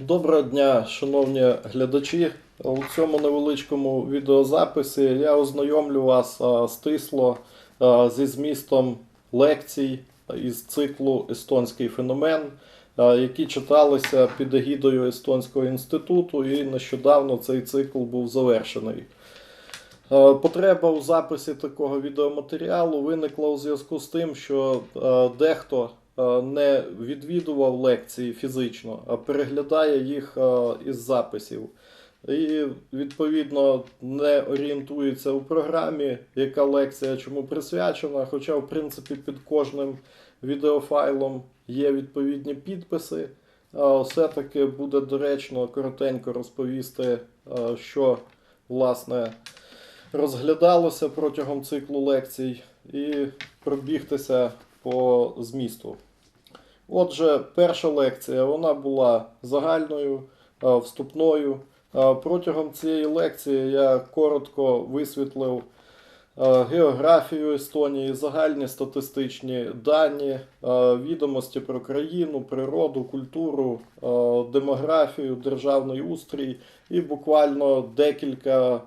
Доброго дня, шановні глядачі. У цьому невеличкому відеозаписі я ознайомлю вас стисло зі змістом лекцій із циклу Естонський феномен, які читалися під егідою Естонського інституту, і нещодавно цей цикл був завершений. Потреба у записі такого відеоматеріалу виникла у зв'язку з тим, що дехто не відвідував лекції фізично, а переглядає їх е, із записів. І відповідно не орієнтується у програмі, яка лекція чому присвячена. Хоча, в принципі, під кожним відеофайлом є відповідні підписи. Е, Все-таки буде доречно коротенько розповісти, е, що власне розглядалося протягом циклу лекцій і пробігтися по змісту. Отже, перша лекція вона була загальною, вступною. Протягом цієї лекції я коротко висвітлив географію Естонії, загальні статистичні дані, відомості про країну, природу, культуру, демографію, державний устрій і буквально декілька е,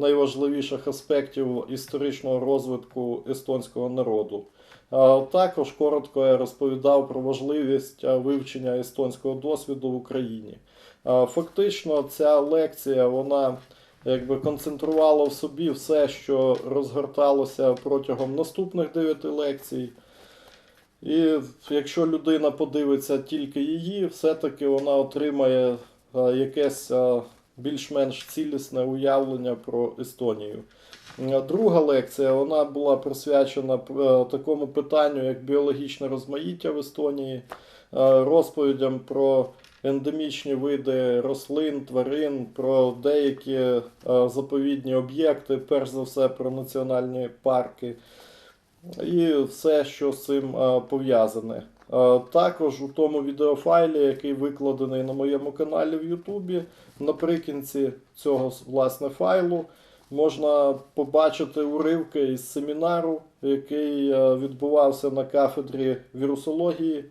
найважливіших аспектів історичного розвитку естонського народу. Також коротко я розповідав про важливість вивчення естонського досвіду в Україні. Фактично, ця лекція вона якби концентрувала в собі все, що розгорталося протягом наступних дев'яти лекцій. І якщо людина подивиться тільки її, все-таки вона отримає якесь більш-менш цілісне уявлення про Естонію. Е, Друга лекція вона була присвячена е, такому питанню, як біологічне розмаїття в Естонії, е, розповідям про ендемічні види рослин, тварин, про деякі заповідні об'єкти, перш за все про національні парки і все, що з цим пов'язане. Також у тому відеофайлі, який викладений на моєму каналі в Ютубі, наприкінці цього власне файлу можна побачити уривки із семінару, який е, відбувався на кафедрі вірусології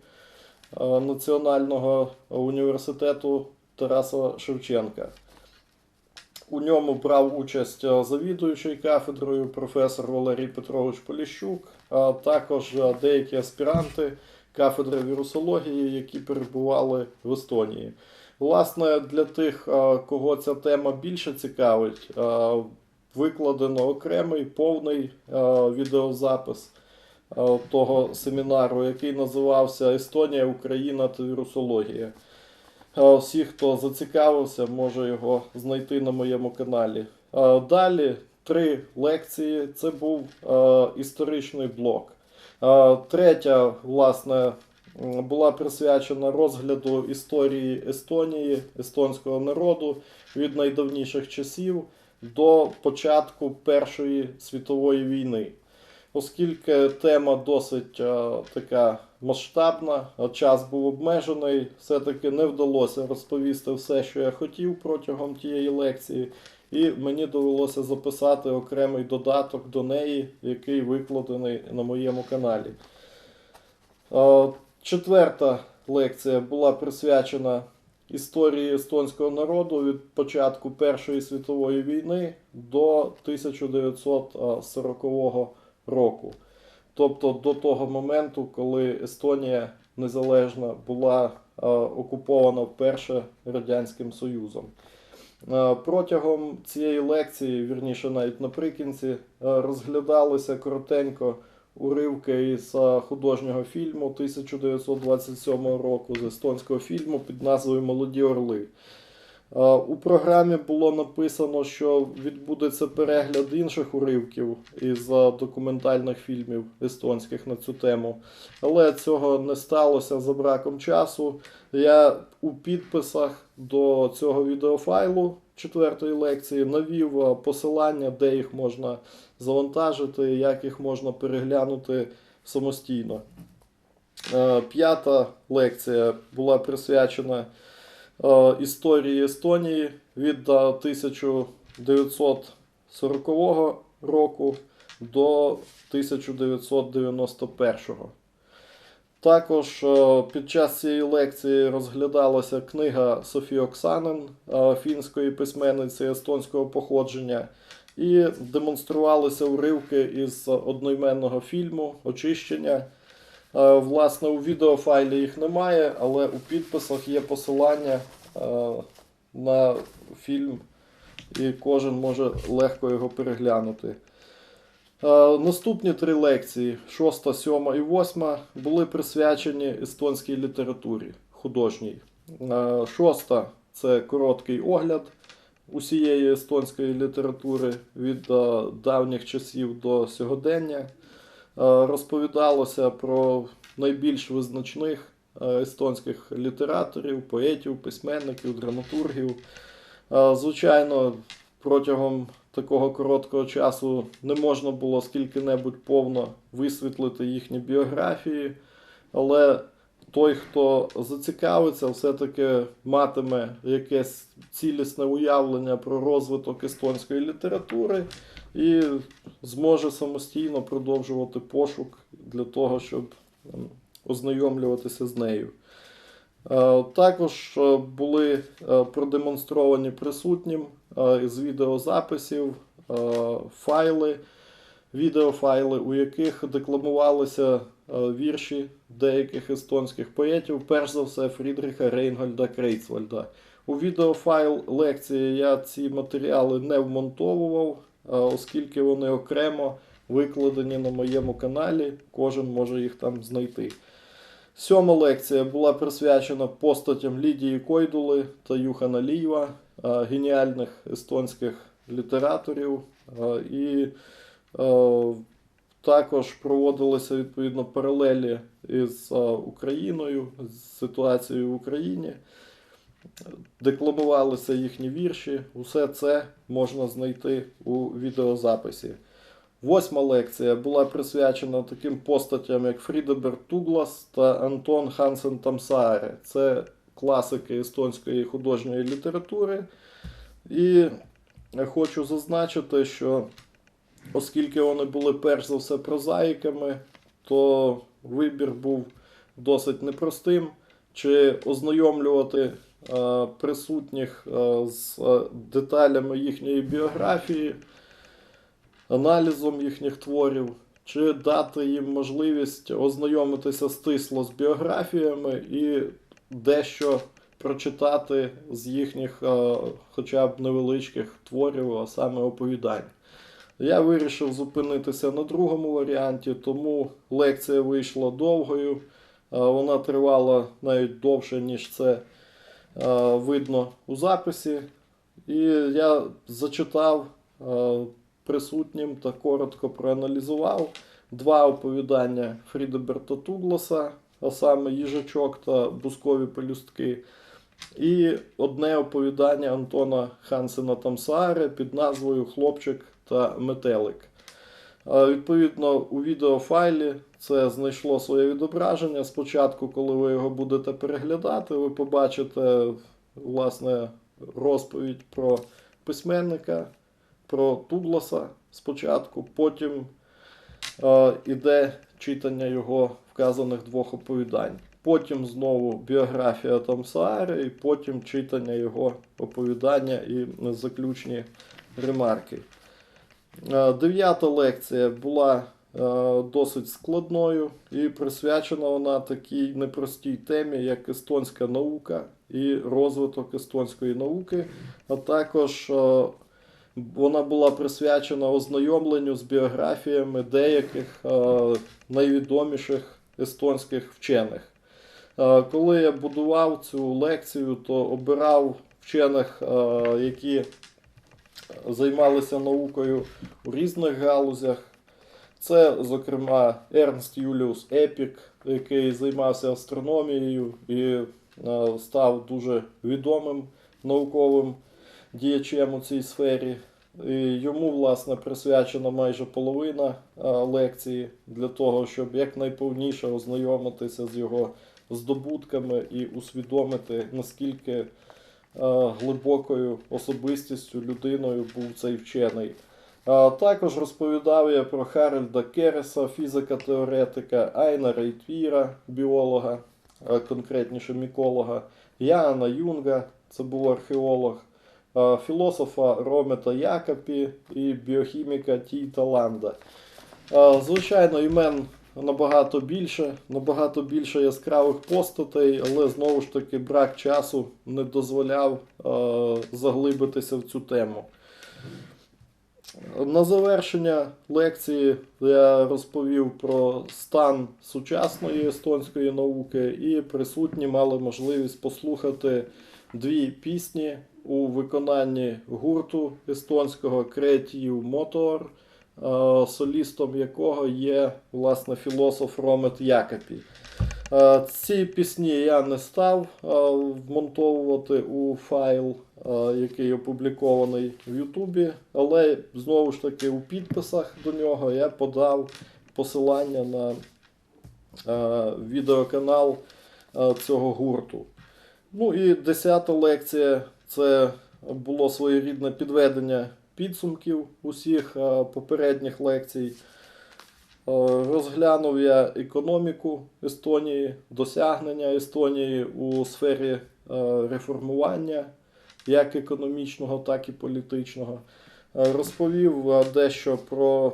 е, Національного університету Тараса Шевченка. У ньому брав участь е, завідуючий кафедрою професор Валерій Петрович Поліщук, а також деякі аспіранти кафедри вірусології, які перебували в Естонії. Власне, для тих, кого ця тема більше цікавить, викладено окремий повний е, відеозапис е, того семінару, який називався Естонія, Україна та вірусологія. Е, Всі, хто зацікавився, може його знайти на моєму каналі. Далі три лекції. Це був історичний блок. Третя, власне, була присвячена розгляду історії Естонії, естонського народу від найдавніших часів до початку Першої світової війни. Оскільки тема досить е, така масштабна, а час був обмежений, все-таки не вдалося розповісти все, що я хотів протягом тієї лекції, і мені довелося записати окремий додаток до неї, який викладений на моєму каналі. Е, Четверта лекція була присвячена історії естонського народу від початку Першої світової війни до 1940 року. Тобто до того моменту, коли Естонія незалежна була е, окупована вперше Радянським Союзом. Е, Протягом цієї лекції, вірніше навіть наприкінці, е, розглядалися коротенько уривки із е, художнього фільму 1927 року з естонського фільму під назвою Молоді Орли. Е, У програмі було написано, що відбудеться перегляд інших уривків із е, документальних фільмів естонських на цю тему. Але цього не сталося за браком часу. Я у підписах до цього відеофайлу четвертої лекції навів посилання, де їх можна завантажити, як їх можна переглянути самостійно. Е, П'ята лекція була присвячена е, історії Естонії від е, 1940 року до 1991. Також е, під час цієї лекції розглядалася книга Софії Оксанин, е, фінської письменниці естонського походження, і демонструвалися уривки із одноіменного фільму Очищення. Е, Власне, у відеофайлі їх немає, але у підписах є посилання е, на фільм, і кожен може легко його переглянути. Е, Наступні три лекції, шоста, сьома і восьма, були присвячені естонській літературі художній. Шоста це короткий огляд усієї естонської літератури від е, давніх часів до сьогодення. Е, Розповідалося про найбільш визначних е, естонських літераторів, поетів, письменників, драматургів. Звичайно, протягом такого короткого часу не можна було скільки-небудь повно висвітлити їхні біографії, але той, хто зацікавиться, все-таки матиме якесь цілісне уявлення про розвиток естонської літератури і зможе самостійно продовжувати пошук для того, щоб ем, ознайомлюватися з нею. Е, Також е, були е, продемонстровані присутнім з відеозаписів файли, відеофайли, у яких декламувалися вірші деяких естонських поетів, перш за все Фрідріха Рейнгольда Крейцвальда. У відеофайл лекції я ці матеріали не вмонтовував, е, оскільки вони окремо викладені на моєму каналі, кожен може їх там знайти. Сьома лекція була присвячена постатям Лідії Койдули та Юхана Лієва, е, геніальних естонських літераторів. Е, І е, також проводилися відповідно паралелі із е, Україною, з ситуацією в Україні. Декламувалися їхні вірші. Усе це можна знайти у відеозаписі. Восьма лекція була присвячена таким постатям, як Фрідеберт Туглас та Антон Хансен Тамсааре. Це класики естонської художньої літератури. І я хочу зазначити, що оскільки вони були перш за все прозаїками, то вибір був досить непростим. Чи ознайомлювати е, присутніх е, з е, деталями їхньої біографії, аналізом їхніх творів, чи дати їм можливість ознайомитися стисло з біографіями і дещо прочитати з їхніх е, хоча б невеличких творів, а саме оповідань. Я вирішив зупинитися на другому варіанті, тому лекція вийшла довгою. Е, Вона тривала навіть довше, ніж це е, видно у записі. І я зачитав е, присутнім та коротко проаналізував два оповідання Фрідеберта Тугласа, а саме Їжачок та Бускові пелюстки, і одне оповідання Антона Хансена Тамсааре під назвою Хлопчик та метелик. Відповідно, у відеофайлі це знайшло своє відображення. Спочатку, коли ви його будете переглядати, ви побачите власне розповідь про письменника, про Тугласа спочатку, потім е, іде читання його вказаних двох оповідань. Потім знову біографія Тамсаари, і потім читання його оповідання і заключні ремарки. Е, Дев'ята лекція була е, досить складною і присвячена вона такій непростій темі, як естонська наука і розвиток естонської науки, а також е, вона була присвячена ознайомленню з біографіями деяких найвідоміших естонських вчених. Е, Коли я будував цю лекцію, то обирав вчених, е, які займалися наукою у різних галузях. Це, зокрема, Ернст Юліус Епік, який займався астрономією і е, став дуже відомим науковим діячем у цій сфері. І йому, власне, присвячена майже половина лекції для того, щоб якнайповніше ознайомитися з його здобутками і усвідомити, наскільки е, глибокою особистістю людиною був цей вчений. Також розповідав я про Харальда Кереса, фізика-теоретика, Айна Рейтвіра, біолога, конкретніше міколога, Яна Юнга, це був археолог, філософа Ромета Якопі і біохіміка Тіта Ланда. Звичайно, імен набагато більше, набагато більше яскравих постатей, але знову ж таки брак часу не дозволяв е, заглибитися в цю тему. На завершення лекції я розповів про стан сучасної естонської науки, і присутні мали можливість послухати дві пісні у виконанні гурту естонського Creative Motor, солістом якого є власне філософ Ромет Якопі. Е, Ці пісні я не став е, вмонтовувати у файл, е, який опублікований в Ютубі, але знову ж таки у підписах до нього я подав посилання на е, відеоканал е, цього гурту. Ну і десята лекція це було своєрідне підведення підсумків усіх е, попередніх лекцій. Е, Розглянув я економіку Естонії, досягнення Естонії у сфері е, реформування, як економічного, так і політичного. Розповів дещо про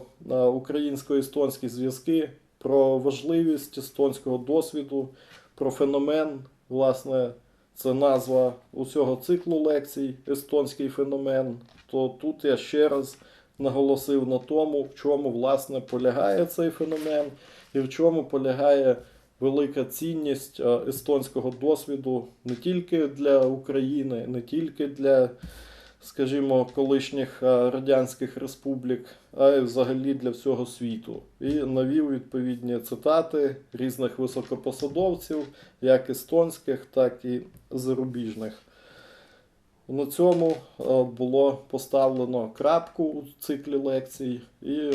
українсько-естонські зв'язки, про важливість естонського досвіду, про феномен. Власне, це назва усього циклу лекцій Естонський феномен. То тут я ще раз наголосив на тому, в чому власне полягає цей феномен, і в чому полягає велика цінність е, естонського досвіду не тільки для України, не тільки для, скажімо, колишніх е, радянських республік, а й взагалі для всього світу. І навів відповідні цитати різних високопосадовців, як естонських, так і зарубіжних. На цьому е, було поставлено крапку у циклі лекцій і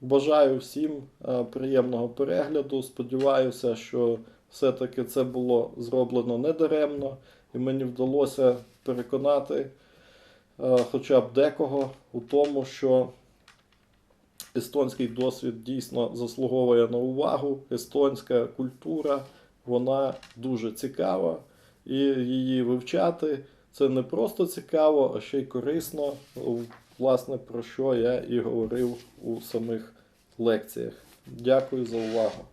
бажаю всім е, приємного перегляду. Сподіваюся, що все-таки це було зроблено недаремно, і мені вдалося переконати хоча б декого у тому, що естонський досвід дійсно заслуговує на увагу. Естонська культура вона дуже цікава, і її вивчати. Це не просто цікаво, а ще й корисно, власне, про що я і говорив у самих лекціях. Дякую за увагу.